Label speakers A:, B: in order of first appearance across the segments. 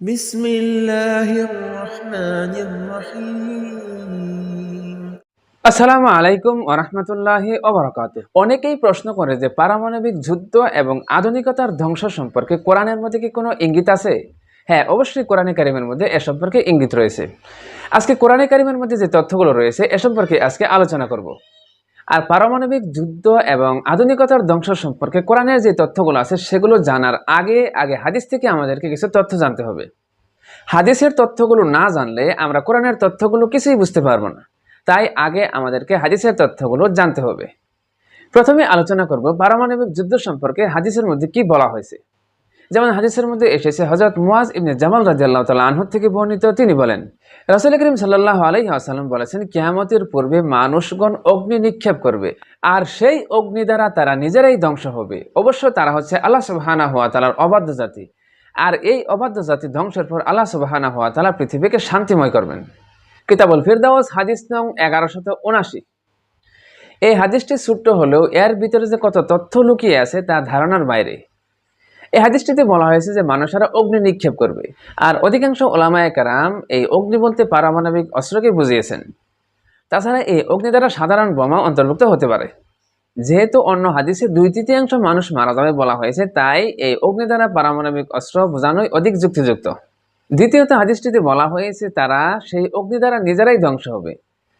A: بسم الله الرحمن الرحيم
B: আসসালামু আলাইকুম ওরহমতুল্লাহি ওবরাকাত অনেকেই প্রশ্ন করে যে পারমাণবিক যুদ্ধ এবং আধুনিকতার ধ্বংস সম্পর্কে কোরআনের মধ্যে কি কোনো ইঙ্গিত আছে হ্যাঁ অবশ্যই কোরআনে কারিমের মধ্যে এ সম্পর্কে ইঙ্গিত রয়েছে আজকে কোরআনে কারিমের মধ্যে যে তথ্যগুলো রয়েছে এ সম্পর্কে আজকে আলোচনা করব আর পারমাণবিক যুদ্ধ এবং আধুনিকতার ধ্বংস সম্পর্কে কোরআনের যে তথ্যগুলো আছে, সেগুলো জানার আগে আগে হাদিস থেকে আমাদেরকে কিছু তথ্য জানতে হবে। হাদিসের তথ্যগুলো না জানলে আমরা কোরআনের তথ্যগুলো কিছুই বুঝতে পারব না। তাই আগে আমাদেরকে হাদিসের তথ্যগুলো জানতে হবে। প্রথমে আলোচনা করব পারমাণবিক যুদ্ধ সম্পর্কে হাদিসের মধ্যে কি বলা হয়েছে। যেমন হাদিসের মধ্যে এসেছে হজরত মুয়াজ ইবনে জামাল রাজিয়াল্লাহ তালা আনহু থেকে বর্ণিত, তিনি বলেন, রাসুল করিম সাল্লাহ আলাইহি আসাল্লাম বলেছেন, কিয়ামতের পূর্বে মানুষগণ অগ্নি নিক্ষেপ করবে, আর সেই অগ্নি দ্বারা তারা নিজেরাই ধ্বংস হবে। অবশ্য তারা হচ্ছে আল্লাহ সুবহানা হওয়া তালার অবাধ্য জাতি, আর এই অবাধ্য জাতি ধ্বংসের পর আল্লাহ সুবহানা হওয়া তালা পৃথিবীকে শান্তিময় করবেন। কিতাবুল ফিরদাউস, হাদিস নং এগারোশত উনাশি এই হাদিসটি ছোট্ট হলেও এর ভিতরে যে কত তথ্য লুকিয়ে আছে তা ধারণার বাইরে। এই হাদিসটিতে বলা হয়েছে যে মানুষেরা অগ্নি নিক্ষেপ করবে। আর অধিকাংশ ওলামায় কারাম এই অগ্নি বলতে পারমাণবিক অস্ত্রকে বুঝিয়েছেন। তাছাড়া এই অগ্নি দ্বারা সাধারণ বোমা অন্তর্ভুক্ত হতে পারে। যেহেতু অন্য হাদিসে দুই তৃতীয়াংশ মানুষ মারা যাবে বলা হয়েছে, তাই এই অগ্নি দ্বারা পারমাণবিক অস্ত্র বোঝানোই অধিক যুক্তিযুক্ত। দ্বিতীয়ত হাদিসটিতে বলা হয়েছে, তারা সেই অগ্নি দ্বারা নিজেরাই ধ্বংস হবে।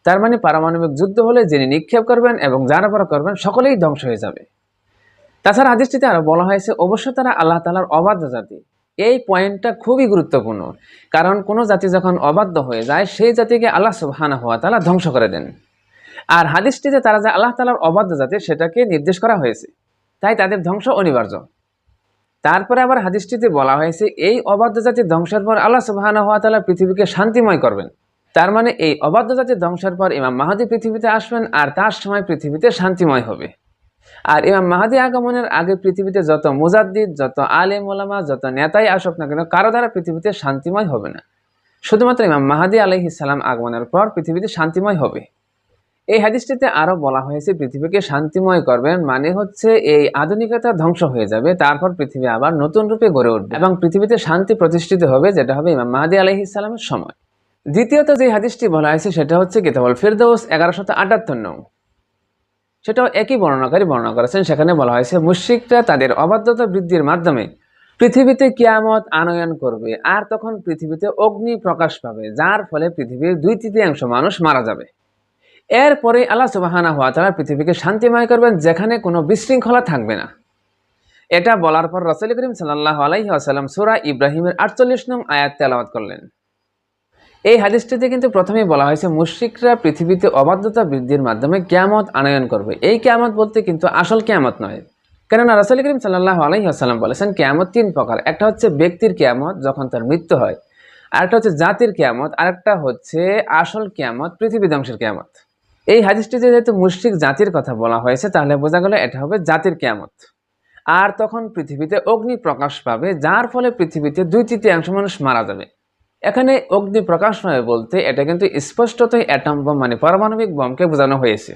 B: তার মানে পারমাণবিক যুদ্ধ হলে যিনি নিক্ষেপ করবেন এবং যারা পরা করবেন, সকলেই ধ্বংস হয়ে যাবে। তাছাড়া হাদিসটিতে আরও বলা হয়েছে অবশ্য তারা আল্লাহ তালার অবাধ্য জাতি। এই পয়েন্টটা খুবই গুরুত্বপূর্ণ। কারণ কোনো জাতি যখন অবাধ্য হয়ে যায়, সেই জাতিকে আল্লাহ সুবহানা হওয়া তালা ধ্বংস করে দেন। আর হাদিসটিতে তারা যে আল্লাহ তালার অবাধ্য জাতি, সেটাকে নির্দেশ করা হয়েছে। তাই তাদের ধ্বংস অনিবার্য। তারপরে আবার হাদিসটিতে বলা হয়েছে, এই অবাধ্য জাতির ধ্বংসের পর আল্লাহ সুবহানা হওয়া তালা পৃথিবীকে শান্তিময় করবেন। তার মানে এই অবাধ্য জাতির ধ্বংসের পর ইমাম মাহাদি পৃথিবীতে আসবেন, আর তার সময় পৃথিবীতে শান্তিময় হবে। আর ইমাম মাহাদি আগমনের আগে পৃথিবীতে যত মুজাদ্দিদ, যত আলেম ওলামা, যত নেতাই আসুক না কেন, কারও দ্বারা পৃথিবীতে শান্তিময় হবে না। শুধুমাত্র ইমাম মাহাদি আলহি সালাম আগমনের পর পৃথিবীতে শান্তিময় হবে। এই হাদিসটিতে আরও বলা হয়েছে, পৃথিবীকে শান্তিময় করবেন মানে হচ্ছে এই আধুনিকতা ধ্বংস হয়ে যাবে, তারপর পৃথিবী আবার নতুন রূপে গড়ে উঠবে এবং পৃথিবীতে শান্তি প্রতিষ্ঠিত হবে, যেটা হবে ইমাম মাহাদি আলহি ইসলামের সময়। দ্বিতীয়ত যে হাদিসটি বলা হয়েছে, সেটা হচ্ছে কিতাবল ফিরদৌস, এগারোশত আটাত্তর নং। সেটাও একই বর্ণনাকারী বর্ণনা করেছেন। সেখানে বলা হয়েছে, মুশ্রিকরা তাদের অবাধ্যতা বৃদ্ধির মাধ্যমে পৃথিবীতে কিয়ামত আনয়ন করবে আর তখন পৃথিবীতে অগ্নি প্রকাশ পাবে, যার ফলে পৃথিবীর দুই তৃতীয়াংশ মানুষ মারা যাবে। এরপরে আল্লাহ সুবাহানা হওয়া তারা পৃথিবীকে শান্তিময় করবেন, যেখানে কোনো বিশৃঙ্খলা থাকবে না। এটা বলার পর রসুল করিম সাল্লাহ আলাইহি আসাল্লাম সুরা ইব্রাহিমের আটচল্লিশ নং আয়াত তেলাওয়াত করলেন। এই হাদিসটিতে কিন্তু প্রথমেই বলা হয়েছে, মুশ্রিকরা পৃথিবীতে অবাধ্যতা বৃদ্ধির মাধ্যমে কেয়ামত আনয়ন করবে। এই কেয়ামত বলতে কিন্তু আসল কেয়ামত নয়। কেননা রাসুল করিম সাল্লাহ আলাইহি আসাল্লাম বলেছেন, কেয়ামত তিন প্রকার। একটা হচ্ছে ব্যক্তির কেয়ামত, যখন তার মৃত্যু হয়। আরেকটা হচ্ছে জাতির কেয়ামত। আরেকটা হচ্ছে আসল কেয়ামত, পৃথিবী ধ্বংসের কেয়ামত। এই হাদিসটিতে যেহেতু মুশ্রিক জাতির কথা বলা হয়েছে, তাহলে বোঝা গেল এটা হবে জাতির কেয়ামত। আর তখন পৃথিবীতে অগ্নি প্রকাশ পাবে, যার ফলে পৃথিবীতে দুই তৃতীয়াংশ মানুষ মারা যাবে। এখানে অগ্নি প্রকাশ নয় বলতে এটা কিন্তু স্পষ্টতই অ্যাটম বোম মানে পারমাণবিক বোমকে বোঝানো হয়েছে,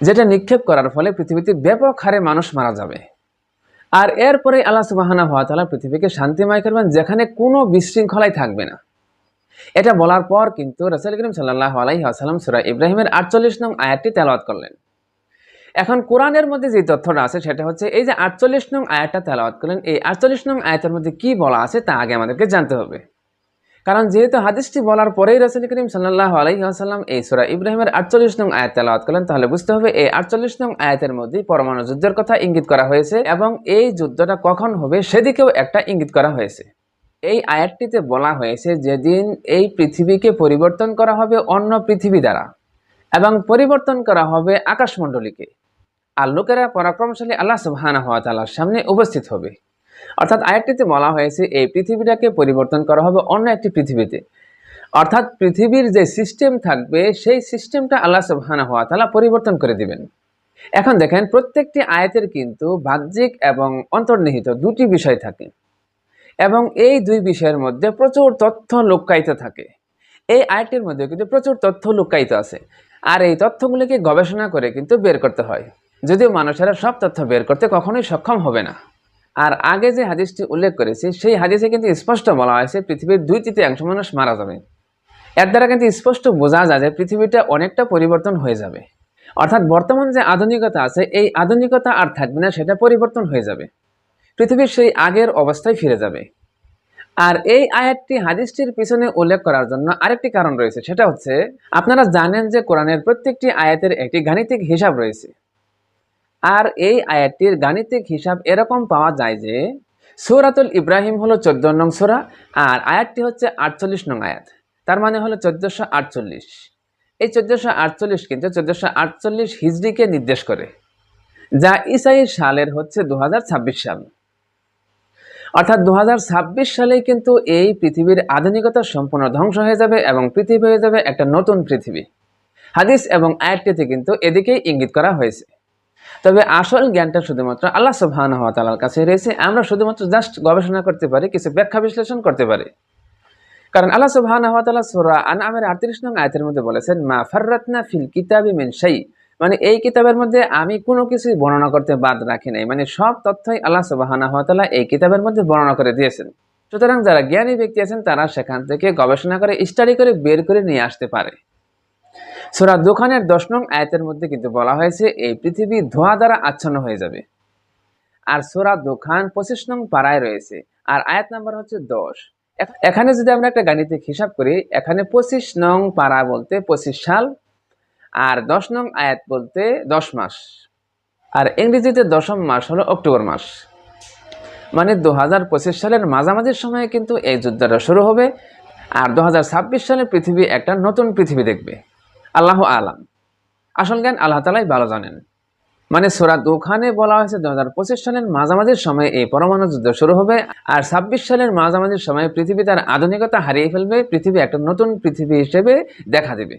B: যেটা নিক্ষেপ করার ফলে পৃথিবীতে ব্যাপক হারে মানুষ মারা যাবে। আর এরপরে আল্লাহ সুবাহানা হওয়া তালা পৃথিবীকে শান্তিময় করবেন যেখানে কোনো বিশৃঙ্খলাই থাকবে না। এটা বলার পর কিন্তু রসুল করিম সাল্লাহ আলাইহি আসালাম সুরা ইব্রাহিমের আটচল্লিশ নং আয়াতটি তেলাওয়াত করলেন। এখন কোরআনের মধ্যে যে তথ্যটা আছে সেটা হচ্ছে এই যে আটচল্লিশ নং আয়াতটা তেলাওয়াত করলেন, এই আটচল্লিশ নং আয়াতের মধ্যে কি বলা আছে তা আগে আমাদেরকে জানতে হবে। কারণ যেহেতু হাদিসটি বলার পরেই রসুল করিম সাল্লাহ আলাইহি আসাল্লাম এই সুরা ইব্রাহিমের আটচল্লিশ নং আয়াত তেলাওয়াত করলেন, তাহলে বুঝতে হবে এই আটচল্লিশ নং আয়াতের মধ্যে পরমাণু যুদ্ধের কথা ইঙ্গিত করা হয়েছে এবং এই যুদ্ধটা কখন হবে সেদিকেও একটা ইঙ্গিত করা হয়েছে। এই আয়াতটিতে বলা হয়েছে যেদিন এই পৃথিবীকে পরিবর্তন করা হবে অন্য পৃথিবী দ্বারা এবং পরিবর্তন করা হবে আকাশমণ্ডলীকে। আর লোকেরা পরাক্রমশালী আল্লাহ সুবহানা হওয়া তালার সামনে উপস্থিত হবে। অর্থাৎ আয়াতটিতে বলা হয়েছে, এই পৃথিবীটাকে পরিবর্তন করা হবে অন্য একটি পৃথিবীতে। অর্থাৎ পৃথিবীর যে সিস্টেম থাকবে, সেই সিস্টেমটা আল্লাহ সুবহানা হওয়া তালা পরিবর্তন করে দিবেন। এখন দেখেন, প্রত্যেকটি আয়াতের কিন্তু বাহ্যিক এবং অন্তর্নিহিত দুটি বিষয় থাকে এবং এই দুই বিষয়ের মধ্যে প্রচুর তথ্য লুকায়িত থাকে। এই আয়টির মধ্যে কিন্তু প্রচুর তথ্য লুকায়িত আছে। আর এই তথ্যগুলিকে গবেষণা করে কিন্তু বের করতে হয়। যদিও মানুষেরা সব তথ্য বের করতে কখনোই সক্ষম হবে না। আর আগে যে হাদিসটি উল্লেখ করেছি, সেই হাদিসে কিন্তু স্পষ্ট বলা হয়েছে, পৃথিবীর দুই তৃতীয়াংশ মানুষ মারা যাবে। এর দ্বারা কিন্তু স্পষ্ট বোঝা যায় যে পৃথিবীটা অনেকটা পরিবর্তন হয়ে যাবে। অর্থাৎ বর্তমান যে আধুনিকতা আছে, এই আধুনিকতা আর থাকবে না, সেটা পরিবর্তন হয়ে যাবে। পৃথিবীর সেই আগের অবস্থায় ফিরে যাবে। আর এই আয়াতটি হাদিসটির পিছনে উল্লেখ করার জন্য আরেকটি কারণ রয়েছে, সেটা হচ্ছে, আপনারা জানেন যে কোরআনের প্রত্যেকটি আয়াতের একটি গাণিতিক হিসাব রয়েছে। আর এই আয়াতটির গাণিতিক হিসাব এরকম পাওয়া যায় যে, সূরাতুল ইব্রাহিম হলো চোদ্দ নং সোরা আর আয়াতটি হচ্ছে আটচল্লিশ নং আয়াত। তার মানে হলো চোদ্দশো আটচল্লিশ। এই চোদ্দশো আটচল্লিশ কিন্তু চোদ্দশো আটচল্লিশ হিজড়িকে নির্দেশ করে, যা ইসাই সালের হচ্ছে দু ছাব্বিশ সাল। অর্থাৎ দু ছাব্বিশ সালেই কিন্তু এই পৃথিবীর আধুনিকতা সম্পূর্ণ ধ্বংস হয়ে যাবে এবং পৃথিবী হয়ে যাবে একটা নতুন পৃথিবী। হাদিস এবং আয়াতটিতে কিন্তু এদিকেই ইঙ্গিত করা হয়েছে। তবে আসল জ্ঞানটা শুধুমাত্র আল্লাহ সুবহানাহু ওয়া তাআলার কাছে রয়েছে। আমরা শুধুমাত্র জাস্ট গবেষণা করতে পারি, কিছু ব্যাখ্যা বিশ্লেষণ করতে পারি। কারণ আল্লাহ সুবহানাহু ওয়া তাআলা সূরা আনআমের 38 নং আয়তের মধ্যে বলেছেন, মা ফাররাতনা ফিল কিতাবি মিন শাই মানে এই কিতাবের মধ্যে আমি কোনো কিছুই বর্ণনা করতে বাদ রাখি নাই। মানে সব তথ্যই আল্লাহ সুবহানাহু ওয়া তাআলা এই কিতাবের মধ্যে বর্ণনা করে দিয়েছেন। সুতরাং যারা জ্ঞানী ব্যক্তি আছেন, তারা সেখান থেকে গবেষণা করে স্টাডি করে, বের করে নিয়ে আসতে পারে। সূরা দোকানের দশ নং আয়াতের মধ্যে কিন্তু বলা হয়েছে, এই পৃথিবী ধোঁয়া দ্বারা আচ্ছন্ন হয়ে যাবে। আর সোরা দোকান পঁচিশ নং পাড়ায় রয়েছে। আর আয়াত নাম্বার হচ্ছে দশ। এখ- এখানে যদি আমরা একটা গাণিতিক হিসাব করি, এখানে পঁচিশ নং পাড়া বলতে পঁচিশ সাল, আর দশ নং আয়াত বলতে দশ মাস। আর ইংরেজিতে দশম মাস হলো অক্টোবর মাস। মানে দু হাজার পঁচিশ সালের মাঝামাঝির সময়ে কিন্তু এই যুদ্ধটা শুরু হবে, আর দু হাজার ছাব্বিশ সালে পৃথিবী একটা নতুন পৃথিবী দেখবে। আল্লাহ আলাম। আসল জ্ঞান আল্লাহ তালাই ভালো জানেন। মানে সোরা দুখানে বলা হয়েছে দু হাজার পঁচিশ সালের মাঝামাঝির সময়ে এই পরমাণু যুদ্ধ শুরু হবে আর ছাব্বিশ সালের মাঝামাঝির সময়ে পৃথিবী তার আধুনিকতা হারিয়ে ফেলবে, পৃথিবী একটা নতুন পৃথিবী হিসেবে দেখা দেবে।